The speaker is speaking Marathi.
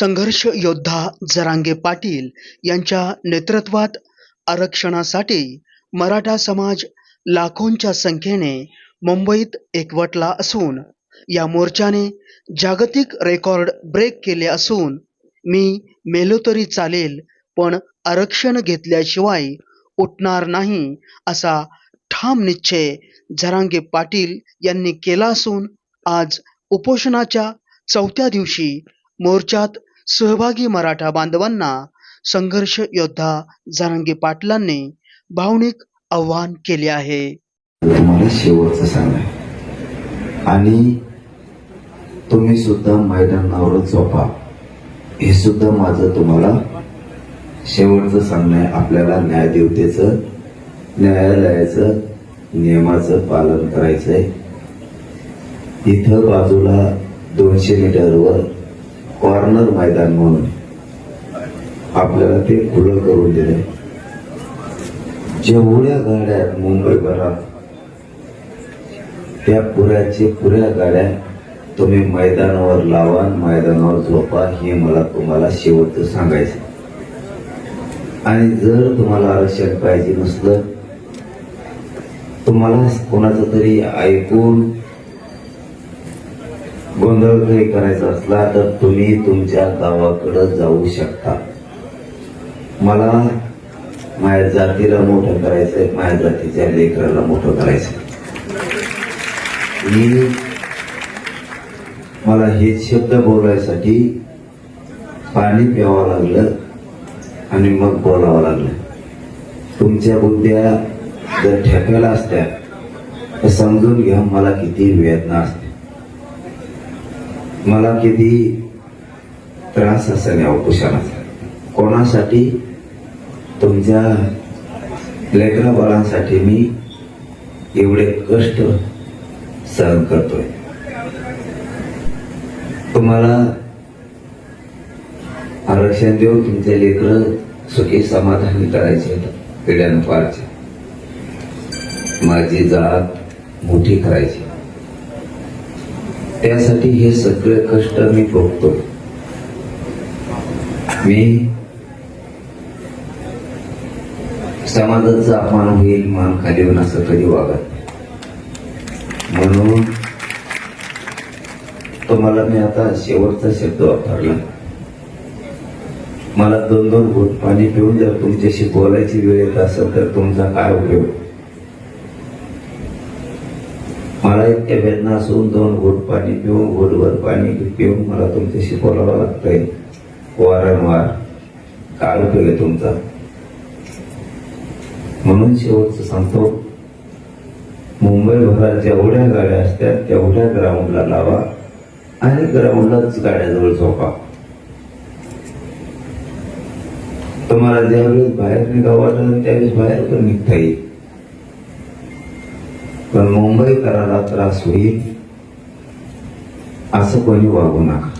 संघर्ष योद्धा जरांगे पाटील यांच्या नेतृत्वात आरक्षणासाठी मराठा समाज लाखोंच्या संख्येने मुंबईत एकवटला असून या मोर्चाने जागतिक रेकॉर्ड ब्रेक केले असून मी मेलो तरी चालेल पण आरक्षण घेतल्याशिवाय उठणार नाही असा ठाम निश्चय झरांगे पाटील यांनी केला असून आज उपोषणाच्या चौथ्या दिवशी मोर्चात सहभागी मराठा बांधवांना संघर्ष योद्धा जारंगी पाटलांनी भावनिक आव्हान केले आहे. तुम्हाला शेवटचं सांगाय आणि तुम्ही सुद्धा मैदानावर झोपा. हे सुद्धा माझं तुम्हाला शेवटचं सांगणं आहे. आपल्याला न्यायदेवतेचं न्यायालयाचं नियमाचं पालन करायचंय. इथं बाजूला दोनशे मीटरवर कॉर्नर मैदान म्हणून आपल्याला ते खुलं करून दिले. जेवढ्या गाड्या आहेत मुंबईभरात त्या पुऱ्याचे पुऱ्या गाड्या तुम्ही मैदानावर लावा मैदानावर झोपा हे मला तुम्हाला शेवटचं सांगायचं आणि जर तुम्हाला आरक्षण पाहिजे नसलं तुम्हाला कोणाचं तरी ऐकून गोंधळ काही करायचा असला तर तुम्ही तुमच्या गावाकडं जाऊ शकता. मला माझ्या जातीला मोठं करायचंय माझ्या जातीच्या लेकराला मोठं करायचंय. मी मला हे शब्द बोलायसाठी पाणी प्यावं लागलं आणि मग बोलावं लागलं. तुमच्या बुद्ध्या जर ठेकायला असत्या तर समजून घ्या मला किती वेदना असते मला किती त्रास असेल या उपोषणाचा. कोणासाठी? तुमच्या लेकरा बाळांसाठी मी एवढे कष्ट सहन करतोय. तुम्हाला आरक्षण देऊन तुमचे लेकर सुखी समाधानी करायचे पिढ्यानुपारचे. माझी जात मोठी करायची. त्यासाठी हे सगळे कष्ट मी भोगतो. मी समाजाचा अपमान होईल मान खाली होऊन असं कधी वागत म्हणून तुम्हाला मी आता शेवटचा शब्द वापरला. मला दोन दोन घोट पाणी पिऊन जर तुमच्याशी बोलायची वेळ येत असेल तर तुमचा काय उपयोग? मला वेदना असून दोन घोट पाणी पिऊन घोटभर पाणी पिऊन मला तुमच्याशी बोलावं लागतंय. वारंवार काळ उपयोग तुमचा? म्हणून शेवटचं सांगतो. मुंबईभरात जेवढ्या गाड्या असतात तेवढ्या ग्राउंडला लावा आणि ग्राउंडलाच गाड्याजवळ झोपा. तुम्हाला ज्यावेळेस बाहेर निघावं त्यावेळेस बाहेर पण निघता येईल. पण मुंबईकराला त्रास होईल असं कोणी वागू नका.